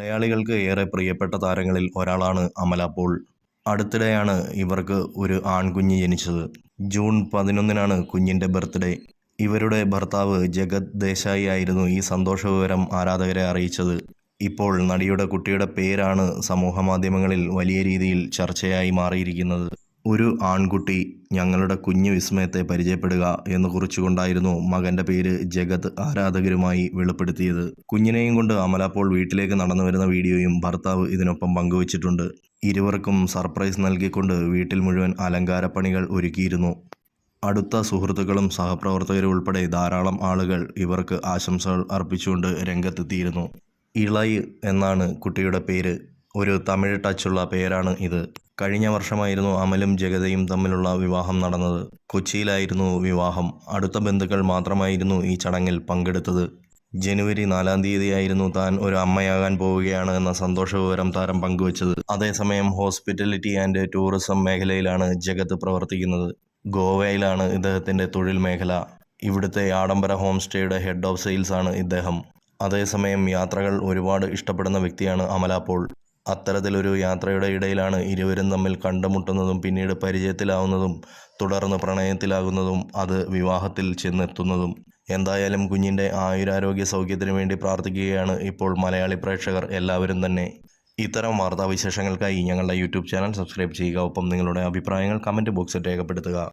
മലയാളികൾക്ക് ഏറെ പ്രിയപ്പെട്ട താരങ്ങളിൽ ഒരാളാണ് അമല പോൾ. അടുത്തിടെയാണ് ഇവർക്ക് ഒരു ആൺകുഞ്ഞ് ജനിച്ചത്. ജൂൺ പതിനൊന്നിനാണ് കുഞ്ഞിന്റെ ബർത്ത്ഡേ. ഇവരുടെ ഭർത്താവ് ജഗത് ദേശായി ആയിരുന്നു ഈ സന്തോഷ വിവരം ആരാധകരെ അറിയിച്ചത്. ഇപ്പോൾ നടിയുടെ കുട്ടിയുടെ പേരാണ് സമൂഹ മാധ്യമങ്ങളിൽ വലിയ രീതിയിൽ ചർച്ചയായി മാറിയിരിക്കുന്നത്. ഒരു ആൺകുട്ടി ഞങ്ങളുടെ കുഞ്ഞു വിസ്മയത്തെ പരിചയപ്പെടുക എന്ന് കുറിച്ചുകൊണ്ടായിരുന്നു മകന്റെ പേര് ജഗത് ആരാധകരുമായി വെളിപ്പെടുത്തിയത്. കുഞ്ഞിനെയും കൊണ്ട് അമല പോൾ വീട്ടിലേക്ക് നടന്നു വരുന്ന വീഡിയോയും ഭർത്താവ് ഇതിനൊപ്പം പങ്കുവച്ചിട്ടുണ്ട്. ഇരുവർക്കും സർപ്രൈസ് നൽകിക്കൊണ്ട് വീട്ടിൽ മുഴുവൻ അലങ്കാരപ്പണികൾ ഒരുക്കിയിരുന്നു. അടുത്ത സുഹൃത്തുക്കളും സഹപ്രവർത്തകരും ഉൾപ്പെടെ ധാരാളം ആളുകൾ ഇവർക്ക് ആശംസകൾ അർപ്പിച്ചുകൊണ്ട് രംഗത്തെത്തിയിരുന്നു. ഇളയ് എന്നാണ് കുട്ടിയുടെ പേര്. ഒരു തമിഴ് ടച്ചുള്ള പേരാണ് ഇത്. കഴിഞ്ഞ വർഷമായിരുന്നു അമലും ജഗതയും തമ്മിലുള്ള വിവാഹം നടന്നത്. കൊച്ചിയിലായിരുന്നു വിവാഹം. അടുത്ത ബന്ധുക്കൾ മാത്രമായിരുന്നു ഈ ചടങ്ങിൽ പങ്കെടുത്തത്. ജനുവരി നാലാം തീയതിയായിരുന്നു താൻ ഒരു അമ്മയാകാൻ പോവുകയാണ് എന്ന സന്തോഷ വിവരം താരം പങ്കുവച്ചത്. അതേസമയം ഹോസ്പിറ്റാലിറ്റി ആൻഡ് ടൂറിസം മേഖലയിലാണ് ജഗത്ത് പ്രവർത്തിക്കുന്നത്. ഗോവയിലാണ് ഇദ്ദേഹത്തിന്റെ തൊഴിൽ മേഖല. ഇവിടുത്തെ ആഡംബര ഹോം സ്റ്റേയുടെ ഹെഡ് ഓഫ് സെയിൽസ് ആണ് ഇദ്ദേഹം. അതേസമയം യാത്രകൾ ഒരുപാട് ഇഷ്ടപ്പെടുന്ന വ്യക്തിയാണ് അമല പോൾ. അത്തരത്തിലൊരു യാത്രയുടെ ഇടയിലാണ് ഇരുവരും തമ്മിൽ കണ്ടുമുട്ടുന്നതും പിന്നീട് പരിചയത്തിലാവുന്നതും തുടർന്ന് പ്രണയത്തിലാകുന്നതും അത് വിവാഹത്തിൽ ചെന്നെത്തുന്നതും. എന്തായാലും കുഞ്ഞിന്റെ ആയുരാരോഗ്യ സൗഖ്യത്തിനു വേണ്ടി പ്രാർത്ഥിക്കുകയാണ് ഇപ്പോൾ മലയാളി പ്രേക്ഷകർ എല്ലാവരും തന്നെ. ഇത്തരം വാർത്താവിശേഷങ്ങൾക്കായി ഞങ്ങളുടെ യൂട്യൂബ് ചാനൽ സബ്സ്ക്രൈബ് ചെയ്യുക. ഒപ്പം നിങ്ങളുടെ അഭിപ്രായങ്ങൾ കമന്റ് ബോക്സിൽ രേഖപ്പെടുത്തുക.